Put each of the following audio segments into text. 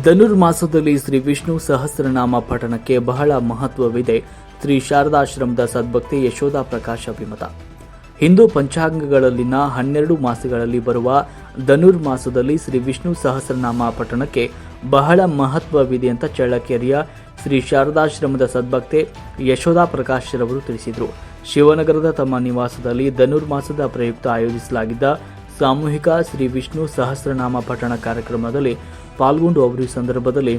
ಧನುರ್ಮಾಸದಲ್ಲಿ ಶ್ರೀ ವಿಷ್ಣು ಸಹಸ್ರನಾಮ ಪಠಣಕ್ಕೆ ಬಹಳ ಮಹತ್ವವಿದೆ. ಶ್ರೀ ಶಾರದಾಶ್ರಮದ ಸದ್ಭಕ್ತಿ ಯಶೋಧ ಪ್ರಕಾಶ ಅಭಿಮತ. ಹಿಂದೂ ಪಂಚಾಂಗಗಳಲ್ಲಿನ ಹನ್ನೆರಡು ಮಾಸಗಳಲ್ಲಿ ಬರುವ ಧನುರ್ಮಾಸದಲ್ಲಿ ಶ್ರೀ ವಿಷ್ಣು ಸಹಸ್ರನಾಮ ಪಠಣಕ್ಕೆ ಬಹಳ ಮಹತ್ವವಿದೆ ಅಂತ ಚಳ್ಳಕೆರೆಯ ಶ್ರೀ ಶಾರದಾಶ್ರಮದ ಸದ್ಭಕ್ತೆ ಯಶೋಧ ಪ್ರಕಾಶ್ ರವರು ತಿಳಿಸಿದರು. ಶಿವನಗರದ ತಮ್ಮ ನಿವಾಸದಲ್ಲಿ ಧನುರ್ಮಾಸದ ಪ್ರಯುಕ್ತ ಆಯೋಜಿಸಲಾಗಿದ್ದ ಸಾಮೂಹಿಕ ಶ್ರೀ ವಿಷ್ಣು ಸಹಸ್ರನಾಮ ಪಠಣ ಕಾರ್ಯಕ್ರಮದಲ್ಲಿ ಪಾಲ್ಗೊಂಡು ಅವರು ಈ ಸಂದರ್ಭದಲ್ಲಿ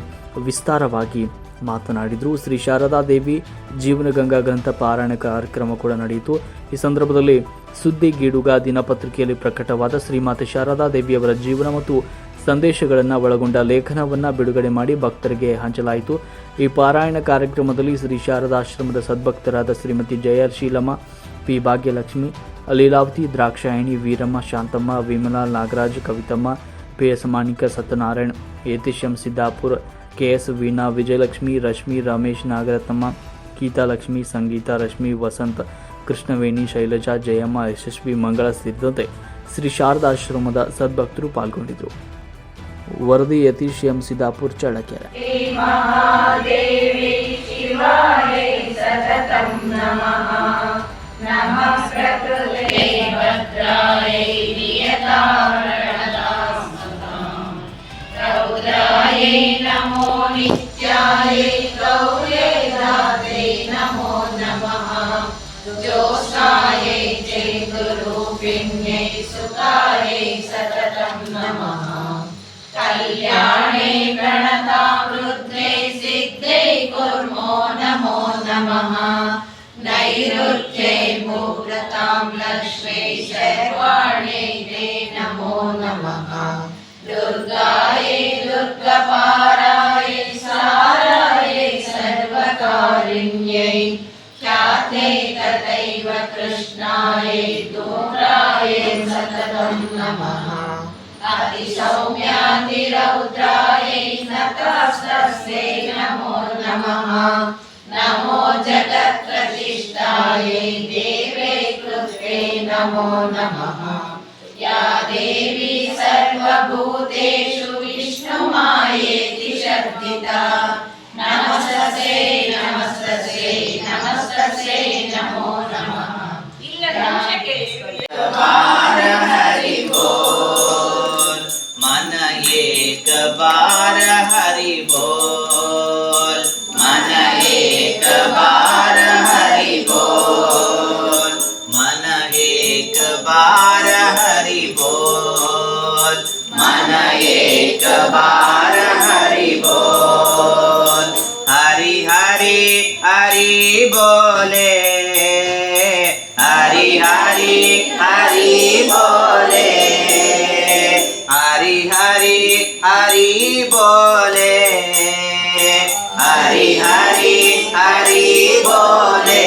ವಿಸ್ತಾರವಾಗಿ ಮಾತನಾಡಿದರು. ಶ್ರೀ ಶಾರದಾ ದೇವಿ ಜೀವನಗಂಗಾ ಗ್ರಂಥ ಪಾರಾಯಣ ಕಾರ್ಯಕ್ರಮ ಕೂಡ ನಡೆಯಿತು. ಈ ಸಂದರ್ಭದಲ್ಲಿ ಸುದ್ದಿ ಗೀಡುಗ ದಿನಪತ್ರಿಕೆಯಲ್ಲಿ ಪ್ರಕಟವಾದ ಶ್ರೀಮಾತೆ ಶಾರದಾ ದೇವಿಯವರ ಜೀವನ ಮತ್ತು ಸಂದೇಶಗಳನ್ನು ಒಳಗೊಂಡ ಲೇಖನವನ್ನು ಬಿಡುಗಡೆ ಮಾಡಿ ಭಕ್ತರಿಗೆ ಹಂಚಲಾಯಿತು. ಈ ಪಾರಾಯಣ ಕಾರ್ಯಕ್ರಮದಲ್ಲಿ ಶ್ರೀ ಶಾರದಾಶ್ರಮದ ಸದ್ಭಕ್ತರಾದ Shrimati Jayashilamma P Bhagyalakshmi Leelavathi, Drakshayani, Veeramma, Shanthamma, Vimala, Nagaraj, Kavithamma, P S Manika, Satyanarayan Yathisham Siddapur, K S Veena, Vijayalakshmi, Rashmi, Ramesh, Nagarathnamma Geethalakshmi Sangeetha Rashmi, Vasanth, Krishnaveni, Shailaja, Jayamma, Yashaswi, Mangala ಸೇರಿದಂತೆ ಶ್ರೀ ಶಾರದಾಶ್ರಮದ ಸದ್ಭಕ್ತರು ಪಾಲ್ಗೊಂಡಿದ್ದರು. ವರದಿ Yathish M Siddapur, Challakere. नमो नित्याय गौरे राधे नमो नमः जोसायै चेतुरूपिण्यै सुतायै सततं नमः कल्याणे प्रणतावृद्धे सिद्धे दुर्गायै, दुर्गपारायै, सारायै, सर्वकारिण्यै ख्याते तथैव कृष्णायै दूरायै सततं नमः। अतिसौम्यातिरौद्रायै नतस्तस्यै नमो नमः नमो। बार हरि बोल मन एक बार हरि मन एक बार हरि मन एक बार हरि हरि हरि बोले। हरि बोले। हरि हरि हरि बोले। हरि हरि हरि बोले।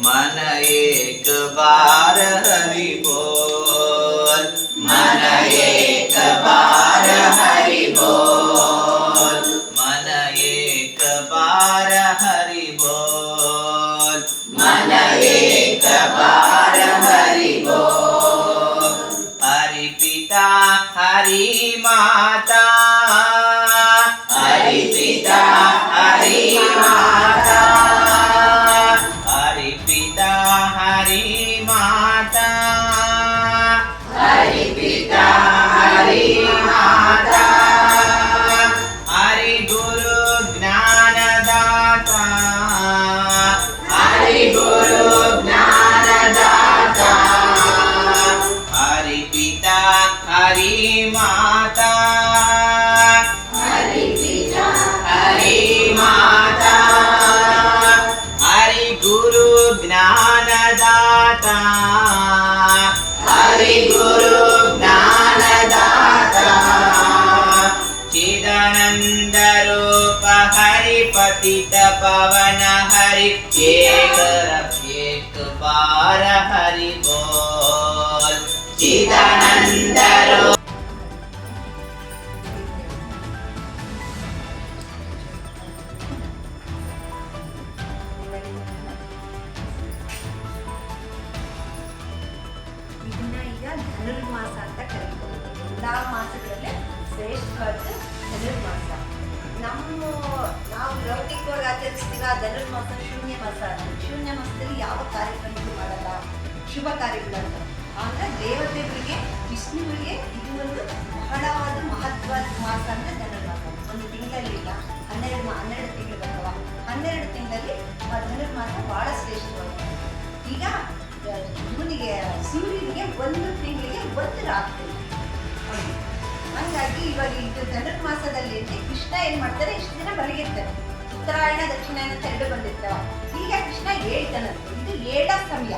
मन एक बार हरि बोल। मन एक बार हरि बोल। मन एक बार हरि बोल। मन एक बार हरि माता। हरि पिता हरि माता। पतित पवन हरि एक एक बार हरि बोल चिदानन्द रूप ಇದನ್ನ ಈಗ ಧನುರ್ಮಾಸ ಅಂತ ಕರೀತಾರೆ ಎಲ್ಲಾ ಮಾಸಗಳಲ್ಲಿ ಶ್ರೇಷ್ಠವಾದ ಧನುರ್ಮಾಸ ನಮ್ಮ, ನಾವು ಲೌಕಿಕವಾಗಿ ಆಚರಿಸ್ತೀವ ಧನುರ್ಮಾಸ ಶೂನ್ಯ ಮಾಸ. ಶೂನ್ಯ ಮಾಸದಲ್ಲಿ ಯಾವ ಕಾರ್ಯಕ್ರಮಗಳು ಮಾಡಲ್ಲ. ಶುಭ ಕಾರ್ಯಗಳಂತ. ಅಂದ್ರೆ ದೇವತೆಗಳಿಗೆ, ವಿಷ್ಣುವಿಗೆ ಇದು ಒಂದು ಬಹಳವಾದ ಮಹತ್ವದ ಮಾಸ ಅಂದ್ರೆ ಧನುರ್ಮಾಸ ಒಂದು ತಿಂಗಳಲ್ಲಿ ಇಲ್ಲ, ಹನ್ನೆರಡು ಹನ್ನೆರಡು ತಿಂಗಳು ಬರ್ತವ. ಹನ್ನೆರಡು ತಿಂಗಳಲ್ಲಿ ಆ ಧನುರ್ಮಾಸ ಬಹಳ ಶ್ರೇಷ್ಠವಾಗಿದೆ. ಈಗ ಇವನಿಗೆ ಸೂರ್ಯನಿಗೆ ಒಂದು ತಿಂಗಳಿಗೆ ಒಂದು ರಾತ್ರಿ. ಹಂಗಾಗಿ ಇವಾಗ ಇದು ಧನುರ್ಮಾಸದಲ್ಲಿ ಮಾಸದಲ್ಲಿ ಕೃಷ್ಣ ಏನ್ ಮಾಡ್ತಾರೆ? ಇಷ್ಟು ದಿನ ಮಲಗಿರ್ತಾರೆ ಉತ್ತರಾಯಣ ದಕ್ಷಿಣಾಯನ ತೆರಡು ಬಂದಿರ್ತಾವ. ಈಗ ಕೃಷ್ಣ ಹೇಳ್ತಾನೆ, ಇದು ಏಳ ಸಮಯ.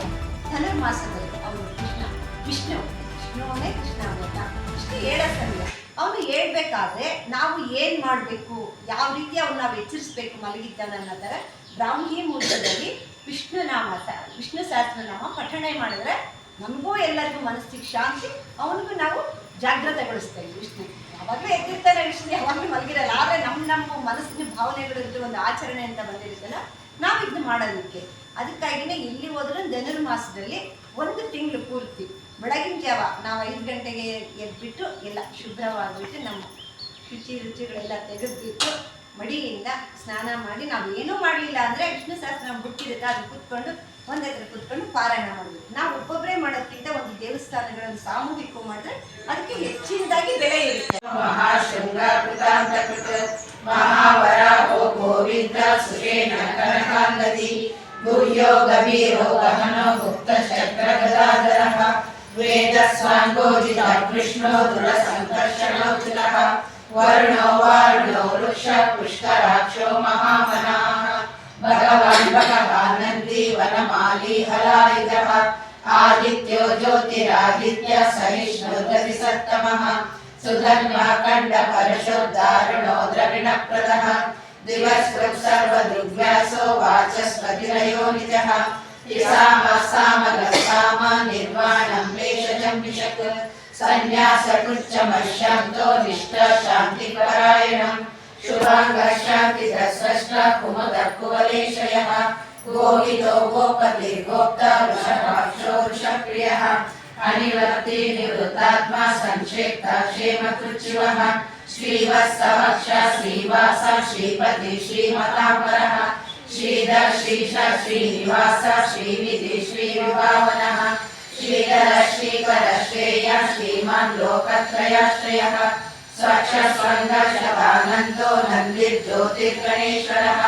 ಧನುರ್ಮಾಸದಲ್ಲಿ ಅವನು ಕೃಷ್ಣ, ವಿಷ್ಣು ವಿಷ್ಣುವನೇ ಕೃಷ್ಣ ಅಂತ ಇಷ್ಟು ಏಳ ಸಮಯ. ಅವನು ಹೇಳ್ಬೇಕಾದ್ರೆ ನಾವು ಏನ್ ಮಾಡ್ಬೇಕು? ಯಾವ ರೀತಿ ಅವ್ನು ನಾವು ಎಚ್ಚರಿಸ್ಬೇಕು ಮಲಗಿದ್ದಾನ ಅನ್ನೋದರ ಬ್ರಾಹ್ಮಿ ಮುಹೂರ್ತದಲ್ಲಿ ವಿಷ್ಣು ನಾಮ ಸ- ವಿಷ್ಣು ಸಹಸ್ರನಾಮ ಪಠಣೆ ಮಾಡಿದ್ರೆ ನಮಗೂ ಎಲ್ಲರಿಗೂ ಮನಸ್ಸಿಗೆ ಶಾಂತಿ, ಅವನಿಗೂ ನಾವು ಜಾಗೃತಗೊಳಿಸ್ತೇವೆ ವಿಷ್ಣು ಯಾವಾಗಲೂ ಎದ್ದಿರ್ತಾರೆ ವಿಷ್ಣು ಯಾವಾಗಲೂ ಮಲಗಿರಲ್ಲ. ಆದರೆ ನಮ್ಮ ನಮ್ಮ ಮನಸ್ಸಿನ ಭಾವನೆಗಳು ಇದ್ದು ಒಂದು ಆಚರಣೆ ಅಂತ ಬಂದಿರುತ್ತಲ್ಲ, ನಾವು ಇದನ್ನ ಮಾಡೋದಕ್ಕೆ. ಅದಕ್ಕಾಗಿನೇ ಇಲ್ಲಿ ಹೋದ್ರೂ ಧನುರ್ಮಾಸದಲ್ಲಿ ಒಂದು ತಿಂಗಳು ಪೂರ್ತಿ ಬೆಳಗಿನ ಜಾವ ನಾವು ಐದು ಗಂಟೆಗೆ ಎದ್ಬಿಟ್ಟು ಎಲ್ಲ ಶುಭ್ರವಾಗಿಬಿಟ್ಟು ನಮ್ಮ ಶುಚಿ ರುಚಿಗಳೆಲ್ಲ ತೆಗೆದ್ಬಿಟ್ಟು ಮಡಿಯಿಂದ ಸ್ನಾನ ಮಾಡಿ ನಾವು ಏನೂ ಮಾಡಲಿಲ್ಲ ಅಂದರೆ ವಿಷ್ಣು ಸಹಸ್ರ ಬಿಟ್ಟಿರುತ್ತೆ ಅದು ಕೂತ್ಕೊಂಡು ಒಂದು ಹತ್ರ ಕುತ್ಕೊಂಡು ಪಾರಾಯಣ ಮಾಡಬೇಕು. ನಾವು ಒಬ್ಬೊಬ್ಬರೇ ಮಾಡೋದ್ಕಿಂತ ಒಂದು ದೇವಸ್ಥಾನಗಳನ್ನು ಸಾಮೂಹಿಕ ಮಾಡಿದ್ರೆ ಅದಕ್ಕೆ ಹೆಚ್ಚಿನದಾಗಿ ಬೆಲೆ ಇರುತ್ತೆ. ಮಹಾವರ ಓ ಗೋವಿಂದ ಸುರೇನ ಕನಕಾಂಗದಿ ಗುಹ್ಯೋ ಗಭೀರೋ ಗಹನೋ ಗುಪ್ತ ಚಕ್ರ ಗದಾಧರ ವೇದ ಸ್ವಾಂಗೋಜಿತ ಕೃಷ್ಣ ದುರ ಸಂಕರ್ಷಣೋಚಿತ ವರ್ಣೋ ವಾರ್ಣೋ ವೃಕ್ಷ ಪುಷ್ಕರಾಕ್ಷೋ ಮಹಾಮನಃ. हलायुधः आदित्यो ज्योतिरादित्य सहिष्णुरतिसत्तमः सुधन्वाखण्डपरशो दारुणो द्रविणप्रदः। दिवस्कृत् सर्वदृग्व्यासो वाचस्पतिरयो निजः। सामगस्साम निर्वाणं वेषजं विशक्। सन्न्यासकृच्छमश्यन्तो निष्ठशान्तिपरायणम् शुभाङ्गशान्तिदस्रष्टा कुमदकुवलेशयः शान्तिदस्रष्टा कुमुदः कुवलेशयः गोहितो गोपति गोप्ता वृषभाक्षो वृषप्रियः अनिवर्ति निवृत्तात्मा संक्षेप्ता क्षेमकृच्छिवः श्रीवत्सवक्ष श्रीवास श्रीपति श्रीमताम्बरः श्रीधर श्रीश श्रीनिवास श्रीनिधि श्रीविभावनः श्रीधर श्रीकर श्रेय श्रीमान् लोकत्रयाश्रयः स्वक्षस्वङ्गशतानन्दो नन्दिर्ज्योतिर्गणेश्वरः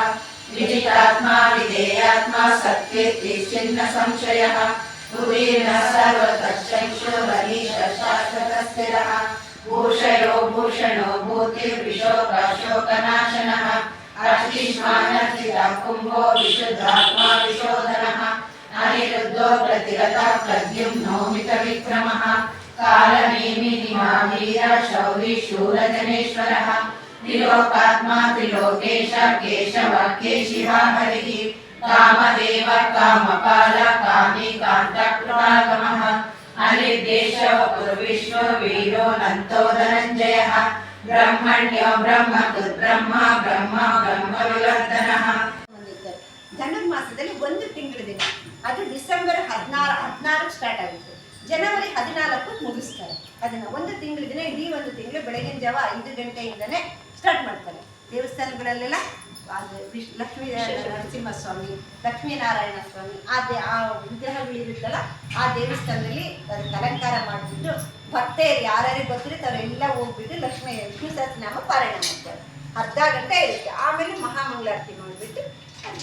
विजितात्मा विधेयात्मा सत्कीर्तिश्चिन्न संशयः भुवीर्न सर्वतश्चक्षुरनीश शाश्वतस्थिरः भूषयो भूषणो भूतिर्विशोकशोकनाशनः अर्चिष्मानर्चितः कुम्भो विशुद्धात्मा विशोधनः अनिरुद्धो प्रतिरतः प्रद्युम्नो मितविक्रमः कालनेमिनिमावीर शौरी शूरजनेश्वरः त्रिलोकात्मा त्रिलोकेश केशव केशिवा हरिः कामदेव कामपाल कामी कान्तकृतागमः अनिर्देश विष्णु वीरो नन्तो धनञ्जयः ब्रह्मण्यो ब्रह्मकृद्ब्रह्म ब्रह्म ब्रह्मविवर्धनः ಬಂದಿದ್ದಾರೆ ಧನುರ್ಮಾಸದಲ್ಲಿ ಒಂದು ತಿಂಗಳು ದಿನ ಅದು ಡಿಸೆಂಬರ್ ಹದಿನಾರು ಹದಿನಾರು ಸ್ಟಾರ್ಟ್ ಆಗುತ್ತೆ ಜನವರಿ ಹದಿನಾಲ್ಕು ಮುಗಿಸ್ತಾರೆ ಅದನ್ನ ಒಂದು ತಿಂಗಳು ದಿನ ಇಡೀ ಒಂದು ತಿಂಗಳು ಬೆಳಗಿನ ಜಾವ ಐದು ಗಂಟೆಯಿಂದನೇ ಸ್ಟಾರ್ಟ್ ಮಾಡ್ತಾರೆ. ದೇವಸ್ಥಾನಗಳಲ್ಲೆಲ್ಲ ವಿಶ್ ಲಕ್ಷ್ಮೀ ನರಸಿಂಹಸ್ವಾಮಿ ಲಕ್ಷ್ಮೀನಾರಾಯಣ ಸ್ವಾಮಿ, ಆ ದೇ ಆ ವಿಗ್ರಹಗಳಿರುತ್ತಲ್ಲ, ಆ ದೇವಸ್ಥಾನದಲ್ಲಿ ಅದಕ್ಕೆ ಅಲಂಕಾರ ಮಾಡಿಬಿಟ್ಟು ಭಕ್ತೆಯರು ಯಾರ್ಯಾರಿಗೆ ಗೊತ್ತಿರುತ್ತೆ ಅವರೆಲ್ಲ ಹೋಗ್ಬಿಟ್ಟು ಲಕ್ಷ್ಮೀ ಸಹಸ್ರನಾಮ ಪಾರಾಯಣ ಮಾಡ್ತಾರೆ. ಅರ್ಧ ಗಂಟೆ ಇರುತ್ತೆ. ಆಮೇಲೆ ಮಹಾಮಂಗಳಾರತಿ ಮಾಡಿಬಿಟ್ಟು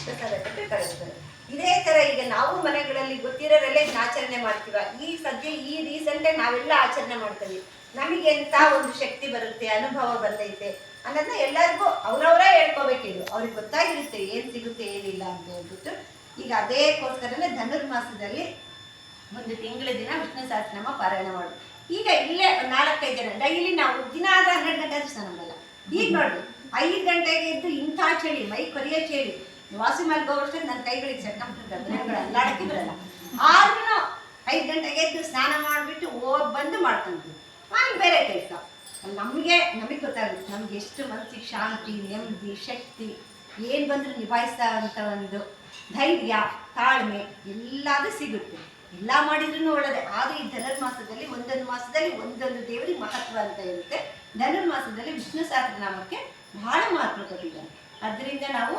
ಪ್ರಸಾದ ಕೊಟ್ಟು ಕಳಿಸ್ತಾರೆ. ಇದೇ ಥರ ಈಗ ನಾವು ಮನೆಗಳಲ್ಲಿ ಗೊತ್ತಿರೋರಲ್ಲೇ ಆಚರಣೆ ಮಾಡ್ತೀವ. ಈ ಸದ್ಯ ಈ ರೀಸೆಂಟಾಗಿ ನಾವೆಲ್ಲ ಆಚರಣೆ ಮಾಡ್ತೀವಿ. ನಮಗೆ ಎಂಥ ಒಂದು ಶಕ್ತಿ ಬರುತ್ತೆ, ಅನುಭವ ಬಂದೈತೆ ಅನ್ನೋದನ್ನ ಎಲ್ಲರಿಗೂ ಅವ್ರವರೇ ಹೇಳ್ಕೋಬೇಕಿದ್ರು ಅವ್ರಿಗೆ ಗೊತ್ತಾಗಿರುತ್ತೆ ಏನು ಸಿಗುತ್ತೆ, ಏನಿಲ್ಲ ಅಂತ ಹೇಳ್ಬಿಟ್ಟು. ಈಗ ಅದೇಕೋಸ್ಕರನೇ ಧನುರ್ಮಾಸದಲ್ಲಿ ಒಂದು ತಿಂಗಳ ದಿನ ವಿಷ್ಣು ಸಹಸ್ರನಾಮ ಪಾರಾಯಣ ಮಾಡು ಈಗ ಇಲ್ಲೇ ನಾಲ್ಕೈದು ಜನ ಡೈಲಿ ನಾವು ದಿನ ಆದ್ರೆ ಹನ್ನೆರಡು ಗಂಟೆ ಸ್ನಾನ ಮಾಡಲ್ಲ ಈಗ ನೋಡಿ ಐದು ಗಂಟೆಗೆ ಇದ್ದು ಇಂಥ ಚಳಿ, ಮೈ ಕೊರಿಯ ಚಳಿ. ವಾಸಿ ಮಲ್ಗೋವಷ್ಟೇ ನನ್ನ ಕೈಗಳಿಗೆ ಸೆಟ್ಕೊಂಡ್ಬಿಟ್ಟಿರ್ತಾರೆ ಅಲ್ಲಾಡಕ್ಕೆ ಬರಲ್ಲ. ಆದ್ರೂ ಐದು ಗಂಟೆಗೆ ಎದ್ದು ಸ್ನಾನ ಮಾಡಿಬಿಟ್ಟು ಹೋಗಿ ಬಂದು ಮಾಡ್ಕೊಂತೀವಿ. ಆಮೇಲೆ ಬೇರೆ ಕೆಲಸ. ನಮಗೆ ನಮಗೆ ಗೊತ್ತಾಗುತ್ತೆ. ನಮ್ಗೆ ಎಷ್ಟು ಮನಸ್ಸಿಗೆ ಶಾಂತಿ, ನೆಮ್ಮದಿ, ಶಕ್ತಿ, ಏನು ಬಂದರೂ ನಿಭಾಯಿಸ್ತಾ ಅಂತ ಒಂದು ಧೈರ್ಯ, ತಾಳ್ಮೆ ಎಲ್ಲದೂ ಸಿಗುತ್ತೆ. ಎಲ್ಲ ಮಾಡಿದ್ರೂ ಒಳ್ಳೆಯದೇ ಆದರೆ ಈ ಧನುರ್ಮಾಸದಲ್ಲಿ ಒಂದೊಂದು ಮಾಸದಲ್ಲಿ ಒಂದೊಂದು ದೇವರಿಗೆ ಮಹತ್ವ ಅಂತ ಇರುತ್ತೆ. ಧನುರ್ಮಾಸದಲ್ಲಿ ವಿಷ್ಣು ಸಹಸ್ರನಾಮಕ್ಕೆ ಬಹಳ ಮಹತ್ವ ಕೊಟ್ಟಿದ್ದಾನೆ ಅದರಿಂದ ನಾವು